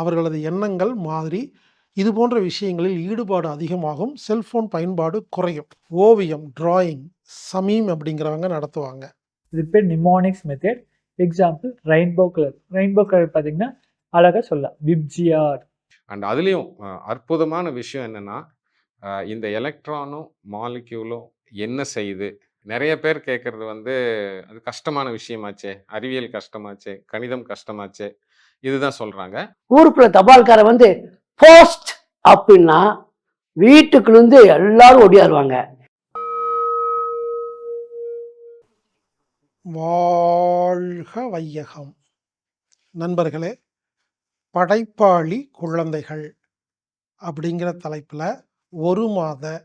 அவர்களது எண்ணங்கள் மாதிரி இது போன்ற விஷயங்களில் ஈடுபாடு அதிகமாகும் செல்போன் பயன்பாடு குறையும். ஓவியம் டிராயிங் சமீம் அப்படிங்கிறவங்க நடத்துவாங்க. இது பேர் mnemonics method example rainbow colour rainbow colour பார்த்தீங்கன்னா அழகாக சொல்லலாம். விப்ஜிஆர் அண்ட் அதுலேயும் அற்புதமான விஷயம் என்னென்னா இந்த எலக்ட்ரானும் மாலிக்யூலும் என்ன செய்யுது? நிறைய பேர் கேட்குறது வந்து அது கஷ்டமான விஷயமாச்சே அறிவியல் கஷ்டமாச்சே கணிதம் கஷ்டமாச்சே இதுதான் சொல்கிறாங்க ஊருக்குள்ள தபால்கார வந்து போஸ்ட் அப்படின்னா வீட்டுக்குள்ள இருந்து எல்லாரும் ஒடியாருவாங்க. வாழ்க வையகம். நண்பர்களே படைப்பாளி குழந்தைகள் அப்படிங்கிற தலைப்பில் ஒரு மாத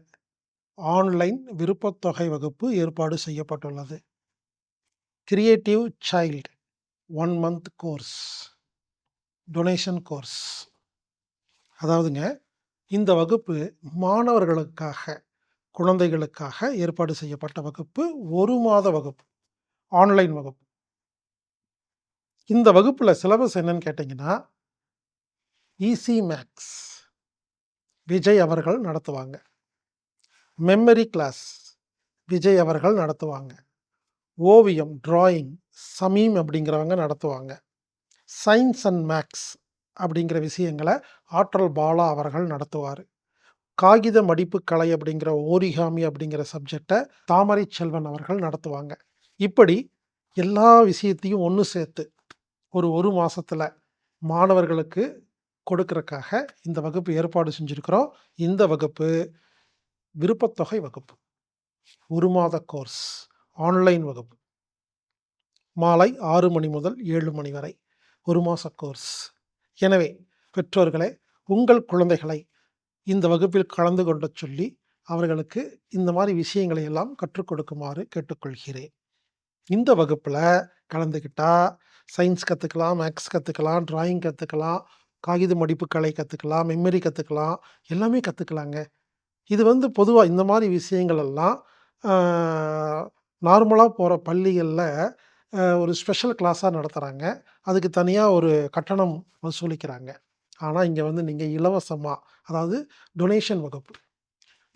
ஆன்லைன் விருப்பத்தொகை வகுப்பு ஏற்பாடு செய்யப்பட்டுள்ளது. Creative child one month course donation course அதாவதுங்க இந்த வகுப்பு மாணவர்களுக்காக குழந்தைகளுக்காக ஏற்பாடு செய்யப்பட்ட வகுப்பு ஒரு மாத வகுப்பு ஆன்லைன் வகுப்பு. இந்த வகுப்பில் சிலபஸ் என்னன்னு கேட்டிங்கன்னா இசி மேக்ஸ் விஜய் அவர்கள் நடத்துவாங்க. மெமரி கிளாஸ் விஜய் அவர்கள் நடத்துவாங்க. ஓவியம் டிராயிங் சமீம் அப்படிங்கிறவங்க நடத்துவாங்க. சயின்ஸ் அண்ட் மேக்ஸ் அப்படிங்கிற விஷயங்களை ஆற்றல் பாலா அவர்கள் நடத்துவார். காகித மடிப்பு கலை அப்படிங்கிற ஓரிகாமி அப்படிங்கிற சப்ஜெக்டை தாமரை செல்வன் அவர்கள் நடத்துவாங்க. இப்படி எல்லா விஷயத்தையும் ஒன்று சேர்த்து ஒரு ஒரு மாதத்தில் மாணவர்களுக்கு கொடுக்கறக்காக இந்த வகுப்பு ஏற்பாடு செஞ்சுருக்கிறோம். இந்த வகுப்பு விருப்பத்தொகை வகுப்பு. ஒரு மாத கோர்ஸ் ஆன்லைன் வகுப்பு. மாலை ஆறு மணி முதல் ஏழு மணி வரை ஒரு மாத கோர்ஸ் எனவே பெற்றோர்களே உங்கள் குழந்தைகளை இந்த வகுப்பில் கலந்து கொண்ட சொல்லி அவர்களுக்கு இந்த மாதிரி விஷயங்களை எல்லாம் கற்றுக் கொடுக்குமாறு கேட்டுக்கொள்கிறேன். இந்த வகுப்பில் கலந்துக்கிட்டா சயின்ஸ் கற்றுக்கலாம் மேக்ஸ் கற்றுக்கலாம் டிராயிங் கற்றுக்கலாம் காகித மடிப்பு கலை கற்றுக்கலாம் மெமரி கற்றுக்கலாம் எல்லாமே கற்றுக்கலாங்க இது வந்து பொதுவாக இந்த மாதிரி விஷயங்கள் எல்லாம் நார்மலாக போகிற பள்ளிகளில் ஒரு ஸ்பெஷல் கிளாஸாக நடத்துகிறாங்க அதுக்கு தனியாக ஒரு கட்டணம் வசூலிக்கிறாங்க. ஆனால் இங்கே வந்து நீங்கள் இலவசமாக அதாவது டொனேஷன் வகுப்பு.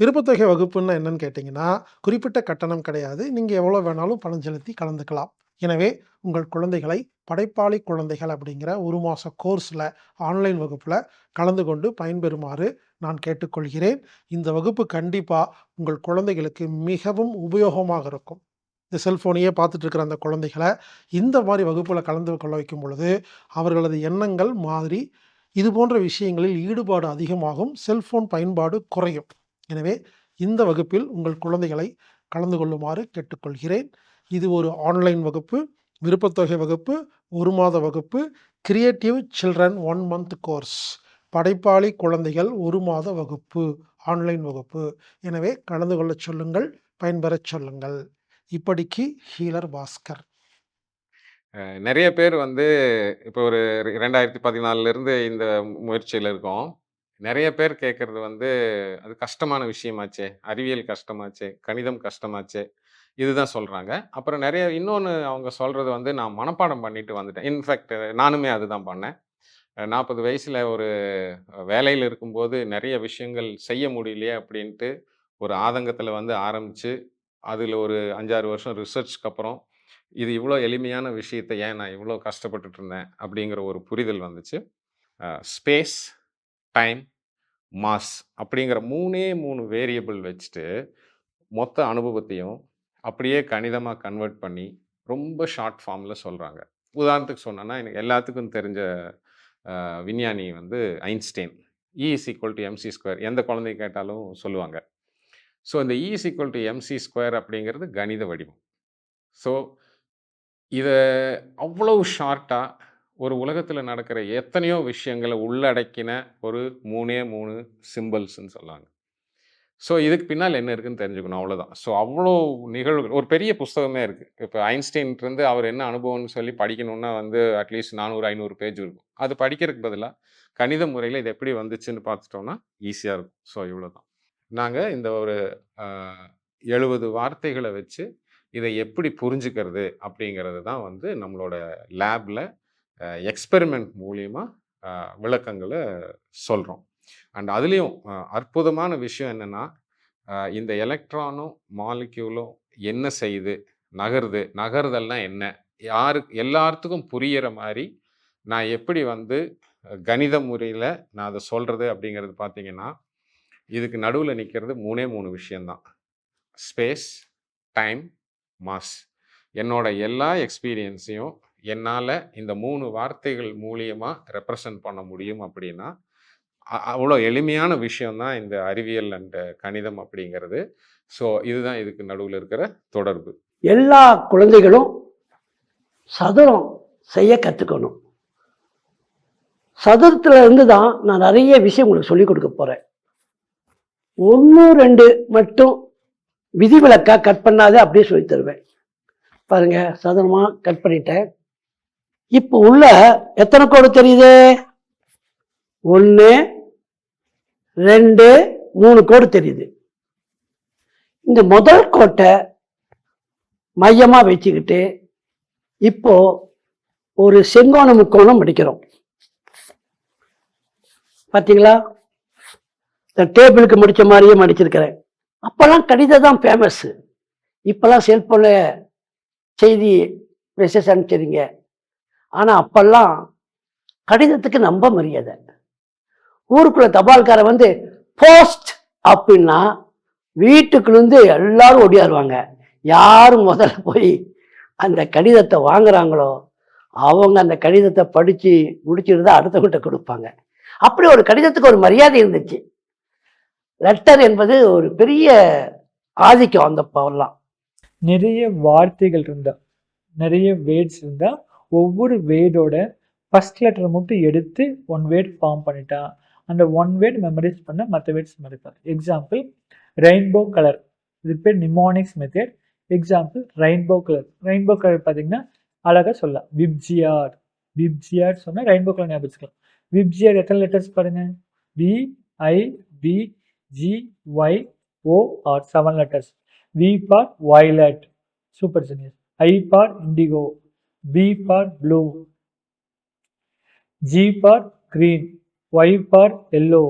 விருப்பத்தொகை வகுப்புன்னா என்னன்னு கேட்டிங்கன்னா குறிப்பிட்ட கட்டணம் கிடையாது. நீங்கள் எவ்வளோ வேணாலும் பணம் செலுத்தி கலந்துக்கலாம். எனவே உங்கள் குழந்தைகளை படைப்பாளி குழந்தைகள் அப்படிங்கிற ஒரு மாத கோர்ஸில் ஆன்லைன் வகுப்பில் கலந்து கொண்டு பயன்பெறுமாறு நான் கேட்டுக்கொள்கிறேன். இந்த வகுப்பு கண்டிப்பாக உங்கள் குழந்தைகளுக்கு மிகவும் உபயோகமாக இருக்கும். இந்த செல்ஃபோனையே பார்த்துட்டு இருக்கிற அந்த குழந்தைகளை இந்த மாதிரி வகுப்பில் கலந்து கொள்ள வைக்கும் பொழுது அவர்களது எண்ணங்கள் மாதிரி இது போன்ற விஷயங்களில் ஈடுபாடு அதிகமாகும் செல்ஃபோன் பயன்பாடு குறையும். எனவே இந்த வகுப்பில் உங்கள் குழந்தைகளை கலந்து கொள்ளுமாறு கேட்டுக்கொள்கிறேன். இது ஒரு ஆன்லைன் வகுப்பு விருப்பத்தொகை வகுப்பு ஒரு மாத வகுப்பு creative children one month course படைப்பாளி குழந்தைகள் ஒரு மாத வகுப்பு ஆன்லைன் வகுப்பு. எனவே கலந்து கொள்ள சொல்லுங்கள் பயன்பெறச் சொல்லுங்கள். இப்படிக்கு ஹீலர் பாஸ்கர். நிறைய பேர் வந்து இப்போ ஒரு ரெண்டாயிரத்தி பதினாலிருந்து இந்த முயற்சியில் இருக்கோம். நிறைய பேர் கேட்குறது வந்து அது கஷ்டமான விஷயமாச்சே அறிவியல் கஷ்டமாச்சே கணிதம் கஷ்டமாச்சே இதுதான் சொல்கிறாங்க அப்புறம் நிறைய இன்னொன்று அவங்க சொல்கிறது வந்து நான் மனப்பாடம் பண்ணிட்டு வந்துட்டேன். இன்ஃபேக்ட் நானுமே அதுதான் பண்ணேன். நாற்பது வயசில் ஒரு வேலையில் இருக்கும்போது நிறைய விஷயங்கள் செய்ய முடியலையே அப்படின்ட்டு ஒரு ஆதங்கத்தில் வந்து ஆரம்பித்து அதில் ஒரு அஞ்சாறு வருஷம் ரிசர்ச்க்கு அப்புறம் இது இவ்வளோ எளிமையான விஷயத்தை ஏன் நான் இவ்வளோ கஷ்டப்பட்டுட்டு இருந்தேன்? அப்படிங்கிற ஒரு புரிதல் வந்துச்சு. ஸ்பேஸ் டைம் மாஸ் அப்படிங்கிற மூணே மூணு வேரியபிள் வச்சுட்டு மொத்த அனுபவத்தையும் அப்படியே கணிதமாக கன்வெர்ட் பண்ணி ரொம்ப ஷார்ட் ஃபார்மில் சொல்கிறாங்க உதாரணத்துக்கு சொன்னேன்னா எனக்கு எல்லாத்துக்கும் தெரிஞ்ச விஞ்ஞானி வந்து Einstein. E equal to M C square எந்த குழந்தை கேட்டாலும் சொல்லுவாங்க. ஸோ இந்த E is equal to M C square அப்படிங்கிறது கணித வடிவம். ஸோ இதை அவ்வளோ ஷார்ட்டாக ஒரு உலகத்தில் நடக்கிற எத்தனையோ விஷயங்களை உள்ளடக்கின ஒரு மூணே மூணு சிம்பிள்ஸ்ன்னு சொல்லாங்க ஸோ இதுக்கு பின்னால் என்ன இருக்குன்னு தெரிஞ்சுக்கணும் அவ்வளோதான் ஸோ அவ்வளோ நிகழ்வுகள் ஒரு பெரிய புஸ்தகமே இருக்குது இப்போ ஐன்ஸ்டைன்ட்டு அவர் என்ன அனுபவம்னு சொல்லி படிக்கணுன்னா வந்து அட்லீஸ்ட் நானூறு ஐநூறு பேஜ் இருக்கும். அது படிக்கிறதுக்கு பதிலாக கணித முறையில் இது எப்படி வந்துச்சுன்னு பார்த்துட்டோம்னா ஈஸியாக இருக்கும். ஸோ இவ்வளோ தான் நாங்கள் இந்த ஒரு எழுபது வார்த்தைகளை வச்சு இதை எப்படி புரிஞ்சுக்கிறது அப்படிங்கிறது தான் வந்து நம்மளோட லேபில் எக்ஸ்பெரிமெண்ட் மூலியமாக விளக்கங்களை சொல்கிறோம் அண்ட் அதுலேயும் அற்புதமான விஷயம் என்னென்னா இந்த எலக்ட்ரானும் மாலிக்யூலும் என்ன செய்யுது நகருது நகருதெல்லாம் என்ன? யார் எல்லாத்துக்கும் புரிகிற மாதிரி நான் எப்படி வந்து கணித முறையில் நான் அதை சொல்கிறது அப்படிங்கிறது பார்த்தீங்கன்னா இதுக்கு நடுவில் நிற்கிறது மூணே மூணு விஷயந்தான் ஸ்பேஸ் டைம் மாஸ். என்னோட எல்லா எக்ஸ்பீரியன்ஸையும் என்னால் இந்த மூணு வார்த்தைகள் மூலியமாக ரெப்ரசன்ட் பண்ண முடியும் அப்படின்னா அவ்வளோ எளிமையான விஷயம்தான் இந்த அறிவியல் அண்ட் கணிதம் அப்படிங்கிறது. ஸோ இதுதான் இதுக்கு நடுவில் இருக்கிற தொடர்பு. எல்லா குழந்தைகளும் சதுரம் செய்ய கற்றுக்கணும் சதுரத்தில் இருந்து தான் நான் நிறைய விஷயம் உங்களுக்கு சொல்லிக் கொடுக்க போகிறேன் ஒன்று ரெண்டு மட்டும் விதிவிலக்காக கட் பண்ணாதே அப்படியே சொல்லி தருவேன். பாருங்கள் சதுரமாக கட் பண்ணிட்டேன். இப்போ உள்ள எத்தனை கோடு தெரியுது? ஒன்று ரெண்டு மூணு கோடு தெரியுது. இந்த முதல் கோட்டை மையமாக வச்சுக்கிட்டு இப்போ ஒரு செங்கோண முக்கோணம் அடிக்கிறோம் பார்த்தீங்களா இந்த டேபிளுக்கு முடித்த மாதிரியே மடிச்சிருக்கிறேன் அப்போல்லாம் கடிதம் தான் ஃபேமஸ்ஸு இப்போல்லாம் செல்ஃபோனில் செய்தி மெசேஜ் அனுப்பிச்சிருங்க ஆனால் அப்பெல்லாம் கடிதத்துக்கு நம்ப மரியாதை ஊருக்குள்ள தபால்காரன் வந்து போஸ்ட் அப்படின்னா வீட்டுக்குள்ளேருந்து எல்லாரும் ஓடியாருவாங்க யார் முதல்ல போய் அந்த கடிதத்தை வாங்குறாங்களோ அவங்க அந்த கடிதத்தை படித்து முடிச்சுட்டு தான் அடுத்தவங்கிட்ட கொடுப்பாங்க. அப்படி ஒரு கடிதத்துக்கு ஒரு மரியாதை இருந்துச்சு. லெட்டர் என்பது ஒரு பெரிய ஆதிக்கம் அந்த பவர்லாம் நிறைய வார்த்தைகள் இருந்தா நிறைய வேர்ட்ஸ் இருந்தால் ஒவ்வொரு வேர்டோட ஃபஸ்ட் லெட்டர் மட்டும் எடுத்து ஒன் வேர்ட் ஃபார்ம் பண்ணிட்டா. அந்த ஒன் வேர்ட் மெமரைஸ் பண்ண மற்ற words memorize example rainbow colour இது பேர் mnemonics method example rainbow colour rainbow colour பார்த்தீங்கன்னா அழகாக சொல்லலாம். விப்ஜிஆர் விப்ஜிஆர் சொன்னால் ரெயின்போ கலர் ஞாபகம் வச்சுக்கலாம். விப்ஜிஆர் எத்தனை லெட்டர்ஸ் பாருங்க? V I B G Y O R seven letters V for violet. Super senior I for indigo B for blue G for green. Y for yellow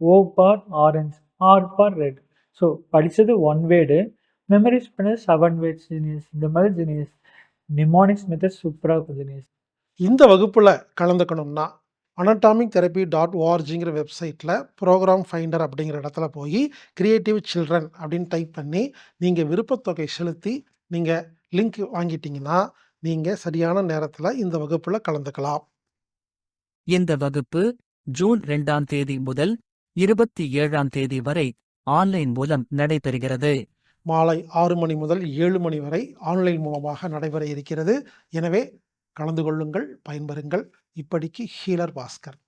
O for orange R for red so படித்தது one word memories பண்ணது seven words genius இந்த மாதிரி genius mnemonics method சூப்பராக இருக்கும் genius இந்த வகுப்பில் கலந்துக்கணும்னா anatomic therapy dot ஓஆர்ஜிங்கிற வெப்சைட்டில் ப்ரோக்ராம் ஃபைண்டர் அப்படிங்கிற இடத்துல போய் கிரியேட்டிவ் சில்ட்ரன் அப்படின்னு டைப் பண்ணி நீங்கள் விருப்பத்தொகை செலுத்தி நீங்கள் லிங்க் வாங்கிட்டீங்கன்னா நீங்கள் சரியான நேரத்தில் இந்த வகுப்பில் கலந்துக்கலாம். இந்த வகுப்பு ஜூன் இரண்டாம் தேதி முதல் இருபத்தி ஏழாம் தேதி வரை ஆன்லைன் மூலம் நடைபெறுகிறது. மாலை ஆறு மணி முதல் ஏழு மணி வரை ஆன்லைன் மூலமாக நடைபெற இருக்கிறது. எனவே கலந்து கொள்ளுங்கள் பயன்பெறுங்கள். இப்படிக்கு ஹீலர் பாஸ்கர்.